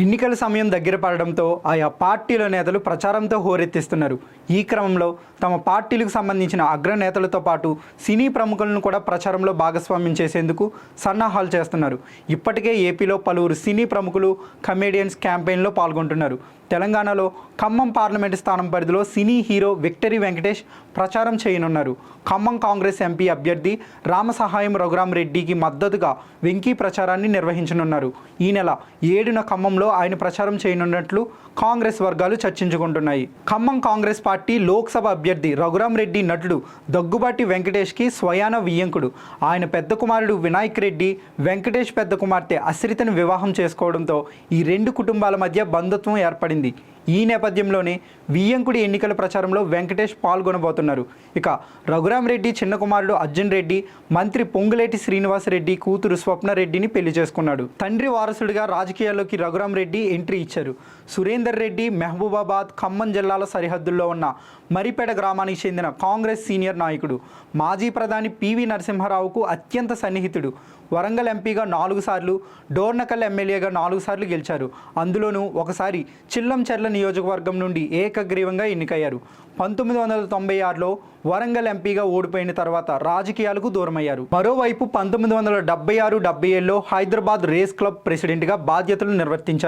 ఎన్నికల సమయం దగ్గర పడడంతో ఆయా పార్టీల నేతలు ప్రచారంతో హోరెత్తిస్తున్నారు. ఈ క్రమంలో తమ పార్టీలకు సంబంధించిన అగ్రనేతలతో పాటు సినీ ప్రముఖులను కూడా ప్రచారంలో భాగస్వామ్యం చేసేందుకు సన్నాహాలు చేస్తున్నారు. ఇప్పటికే ఏపీలో పలువురు సినీ ప్రముఖులు కమేడియన్స్ క్యాంపెయిన్లో పాల్గొంటున్నారు. తెలంగాణలో ఖమ్మం పార్లమెంటు స్థానం పరిధిలో సినీ హీరో విక్టరీ వెంకటేష్ ప్రచారం చేయనున్నారు. ఖమ్మం కాంగ్రెస్ ఎంపీ అభ్యర్థి రామసహాయం రఘురాం రెడ్డికి మద్దతుగా వెంకీ ప్రచారాన్ని నిర్వహించనున్నారు. ఈ నెల ఏడున ఖమ్మంలో ఆయన ప్రచారం చేయనున్నట్లు కాంగ్రెస్ వర్గాలు చర్చించుకుంటున్నాయి. ఖమ్మం కాంగ్రెస్ పార్టీ లోక్సభ అభ్యర్థి రఘురామరెడ్డి నటుడు దగ్గుబాటి వెంకటేష్కి స్వయాన వియ్యంకుడు. ఆయన పెద్ద కుమారుడు వినాయక్ రెడ్డి వెంకటేష్ పెద్ద కుమార్తె అశ్రితను వివాహం చేసుకోవడంతో ఈ రెండు కుటుంబాల మధ్య బంధుత్వం ఏర్పడింది. ఈ నేపథ్యంలోనే వియ్యంకుడి ఎన్నికల ప్రచారంలో వెంకటేష్ పాల్గొనబోతున్నారు. ఇక రఘురాం రెడ్డి చిన్న కుమారుడు అర్జున్ రెడ్డి మంత్రి పొంగులేటి శ్రీనివాస్ రెడ్డి కూతురు స్వప్నరెడ్డిని పెళ్ళి చేసుకున్నాడు. తండ్రి వారసుడిగా రాజకీయాల్లోకి రఘురాం రెడ్డి ఎంట్రీ ఇచ్చారు. సురేందర్ రెడ్డి మహబూబాబాద్ ఖమ్మం జిల్లాల సరిహద్దుల్లో ఉన్న మరిపేట గ్రామానికి చెందిన కాంగ్రెస్ సీనియర్ నాయకుడు. మాజీ ప్రధాని పివి నరసింహారావుకు అత్యంత సన్నిహితుడు. వరంగల్ ఎంపీగా నాలుగు సార్లు డోర్నకల్ ఎమ్మెల్యేగా నాలుగు సార్లు గెలిచారు. అందులోనూ ఒకసారి చిల్లంచెర్ల నియోజకవర్గం నుండి ఏకగ్రీవంగా ఎన్నికయ్యారు. పంతొమ్మిది వందల తొంభై ఆరులో వరంగల్ ఎంపీగా ఓడిపోయిన తర్వాత రాజకీయాలకు దూరమయ్యారు. మరోవైపు పంతొమ్మిది వందల డెబ్బై ఆరు డెబ్బై ఏడులో హైదరాబాద్ రేస్ క్లబ్ ప్రెసిడెంట్గా బాధ్యతలు నిర్వర్తించారు.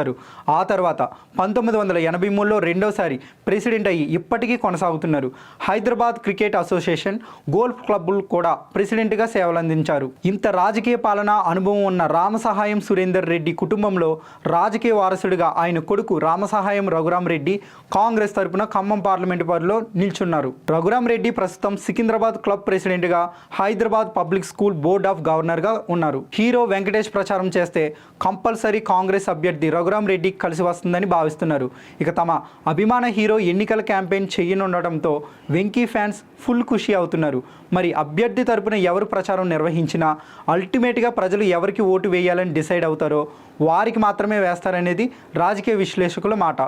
ఆ తర్వాత పంతొమ్మిది వందల ఎనభై మూడులో రెండోసారి ప్రెసిడెంట్ అయ్యి ఇప్పటికీ కొనసాగుతున్నారు. హైదరాబాద్ క్రికెట్ అసోసియేషన్ గోల్ఫ్ క్లబ్బులు కూడా ప్రెసిడెంట్గా సేవలందించారు. ఇంత రాజకీయ పాలన అనుభవం ఉన్న రామసహాయం సురేందర్ రెడ్డి కుటుంబంలో రాజకీయ వారసుడిగా ఆయన కొడుకు రామసహాయం రఘురాం రెడ్డి కాంగ్రెస్ తరపున ఖమ్మం పార్లమెంటు పరిలో నిల్చున్నారు. రఘురాం రెడ్డి ప్రస్తుతం సికింద్రాబాద్ క్లబ్ ప్రెసిడెంట్గా Hyderabad public school board of గవర్నర్గా ఉన్నారు. హీరో వెంకటేష్ ప్రచారం చేస్తే కంపల్సరీ కాంగ్రెస్ అభ్యర్థి రఘురాం రెడ్డి కలిసి వస్తుందని భావిస్తున్నారు. ఇక తమ అభిమాన హీరో ఎన్నికల క్యాంపెయిన్ చేయనుండటంతో వెంకీ ఫ్యాన్స్ ఫుల్ ఖుషి అవుతున్నారు. మరి అభ్యర్థి తరపున ఎవరు ప్రచారం నిర్వహించినా అల్టిమేట్గా ప్రజలు ఎవరికి ఓటు వేయాలని డిసైడ్ అవుతారో వారికి మాత్రమే వేస్తారనేది రాజకీయ విశ్లేషకుల మాట.